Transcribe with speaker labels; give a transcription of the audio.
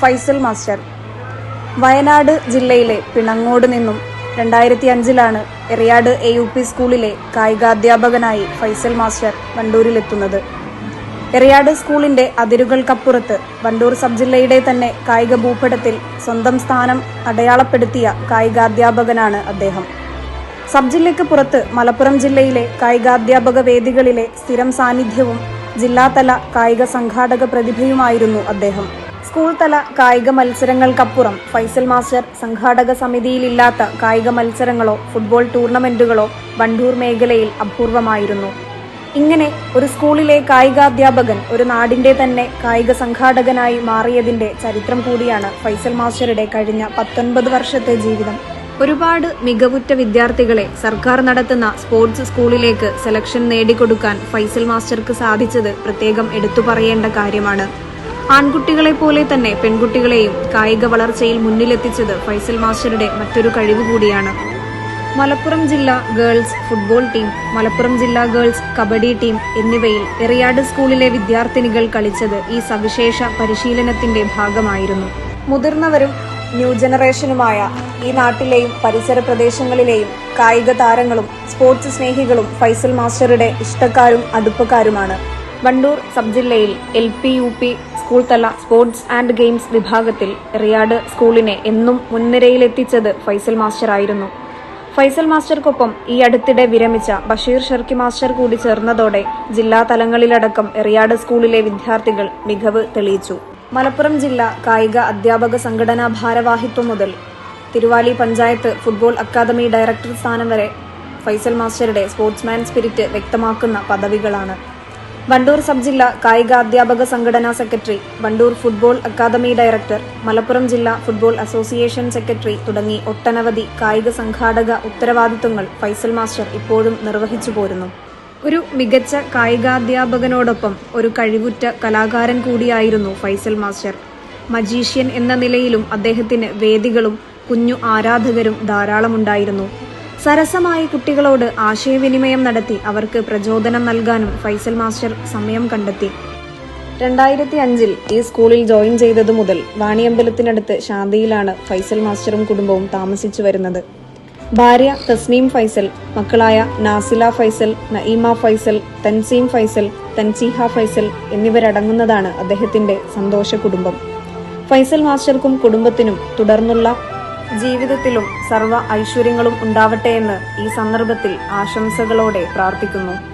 Speaker 1: Faisal master. Wayanad ജില്ലയിലെ പിണങ്ങോട് നിന്നും രണ്ടായിരത്തി അഞ്ചിലാണ് എറിയാട് എ യു പി സ്കൂളിലെ കായികാധ്യാപകനായി ഫൈസൽ മാസ്റ്റർ വണ്ടൂരിലെത്തുന്നത്. എറിയാട് സ്കൂളിന്റെ അതിരുകൾക്കപ്പുറത്ത് വണ്ടൂർ സബ് ജില്ലയുടെ തന്നെ കായിക ഭൂപടത്തിൽ സ്വന്തം സ്ഥാനം അടയാളപ്പെടുത്തിയ കായികാധ്യാപകനാണ് അദ്ദേഹം. സബ് ജില്ലയ്ക്ക് പുറത്ത് മലപ്പുറം ജില്ലയിലെ കായികാധ്യാപക വേദികളിലെ സ്ഥിരം സാന്നിധ്യവും ജില്ലാതല കായിക സംഘാടക പ്രതിഭയുമായിരുന്നു അദ്ദേഹം. സ്കൂൾ തല കായിക മത്സരങ്ങൾക്കപ്പുറം ഫൈസൽ മാസ്റ്റർ സംഘാടക സമിതിയിലില്ലാത്ത കായിക മത്സരങ്ങളോ ഫുട്ബോൾ ടൂർണമെന്റുകളോ വണ്ടൂർ മേഖലയിൽ അപൂർവമായിരുന്നു. ഇങ്ങനെ ഒരു സ്കൂളിലെ കായികാധ്യാപകൻ ഒരു നാടിന്റെ തന്നെ കായിക സംഘാടകനായി മാറിയതിന്റെ ചരിത്രം കൂടിയാണ് ഫൈസൽ മാസ്റ്ററുടെ കഴിഞ്ഞ പത്തൊൻപത് വർഷത്തെ ജീവിതം. ഒരുപാട് മികവുറ്റ വിദ്യാർത്ഥികളെ സർക്കാർ നടത്തുന്ന സ്പോർട്സ് സ്കൂളിലേക്ക് സെലക്ഷൻ നേടിക്കൊടുക്കാൻ ഫൈസൽ മാസ്റ്റർക്ക് സാധിച്ചത് പ്രത്യേകം എടുത്തു പറയേണ്ട കാര്യമാണ്. ആൺകുട്ടികളെ പോലെ തന്നെ പെൺകുട്ടികളെയും കായിക വളർച്ചയിൽ മുന്നിലെത്തിച്ചത് ഫൈസൽ മാസ്റ്ററുടെ മറ്റൊരു കഴിവ് കൂടിയാണ്. മലപ്പുറം ജില്ലാ ഗേൾസ് ഫുട്ബോൾ ടീം മലപ്പുറം ജില്ലാ ഗേൾസ് കബഡി ടീം എന്നിവയിൽ എറിയാട് സ്കൂളിലെ വിദ്യാർത്ഥിനികൾ കളിച്ചത് ഈ സവിശേഷ പരിശീലനത്തിന്റെ ഭാഗമായിരുന്നു. മുതിർന്നവരും ന്യൂ ജനറേഷനുമായ ഈ നാട്ടിലെയും പരിസര പ്രദേശങ്ങളിലെയും കായിക താരങ്ങളും സ്പോർട്സ് സ്നേഹികളും ഫൈസൽ മാസ്റ്ററുടെ ഇഷ്ടക്കാരും അടുപ്പക്കാരുമാണ്. വണ്ടൂർ സബ് ജില്ലയിൽ L P U P school തല സ്പോർട്സ് ആൻഡ് ഗെയിംസ് വിഭാഗത്തിൽ റിയാഡ് സ്കൂളിനെ എന്നും മുൻനിരയിലെത്തിച്ചത് ഫൈസൽ മാസ്റ്ററായിരുന്നു ഫൈസൽ മാസ്റ്റർക്കൊപ്പം ഈ അടുത്തിടെ വിരമിച്ച ബഷീർ ഷർക്കി മാസ്റ്റർ കൂടി ചേർന്നതോടെ ജില്ലാ തലങ്ങളിലടക്കം റിയാഡ് സ്കൂളിലെ വിദ്യാർത്ഥികൾ മികവ് തെളിയിച്ചു. മലപ്പുറം ജില്ലാ കായിക അധ്യാപക സംഘടനാ ഭാരവാഹിത്വം മുതൽ Thiruvali panchayat football academy director സ്ഥാനം വരെ ഫൈസൽ മാസ്റ്ററുടെ സ്പോർട്സ്മാൻ സ്പിരിറ്റ് വ്യക്തമാക്കുന്ന പദവികളാണ്. വണ്ടൂർ സബ് ജില്ലാ കായിക അധ്യാപക സംഘടനാ secretary Wandoor football academy director Malappuram ജില്ലാ ഫുട്ബോൾ അസോസിയേഷൻ സെക്രട്ടറി തുടങ്ങി ഒട്ടനവധി കായിക സംഘാടക ഉത്തരവാദിത്വങ്ങൾ ഫൈസൽ മാസ്റ്റർ ഇപ്പോഴും നിർവഹിച്ചു പോരുന്നു. ഒരു മികച്ച കായികാധ്യാപകനോടൊപ്പം ഒരു കഴിവുറ്റ കലാകാരൻ കൂടിയായിരുന്നു ഫൈസൽ മാസ്റ്റർ. മജീഷ്യൻ എന്ന നിലയിലും അദ്ദേഹത്തിന് വേദികളും കുഞ്ഞു ആരാധകരും ധാരാളമുണ്ടായിരുന്നു. സരസമായി കുട്ടികളോട് ആശയവിനിമയം നടത്തി അവർക്ക് പ്രചോദനം നൽകാനും ഫൈസൽ മാസ്റ്റർ സമയം കണ്ടെത്തി. രണ്ടായിരത്തി അഞ്ചിൽ ഈ സ്കൂളിൽ ജോയിൻ ചെയ്തതു മുതൽ വാണിയമ്പലത്തിനടുത്ത് ശാന്തിയിലാണ് ഫൈസൽ മാസ്റ്ററും കുടുംബവും താമസിച്ചു വരുന്നത്. ഭാര്യ തസ്നീം ഫൈസൽ മക്കളായ നാസില ഫൈസൽ നഈമ ഫൈസൽ തൻസീം ഫൈസൽ തൻസീഹ ഫൈസൽ എന്നിവരടങ്ങുന്നതാണ് അദ്ദേഹത്തിന്റെ സന്തോഷ കുടുംബം. ഫൈസൽ മാസ്റ്റർക്കും കുടുംബത്തിനും തുടർന്നുള്ള ജീവിതത്തിലും സർവ ഐശ്വര്യങ്ങളും ഉണ്ടാവട്ടെ എന്ന് ഈ സന്ദർഭത്തിൽ ആശംസകളോടെ പ്രാർത്ഥിക്കുന്നു.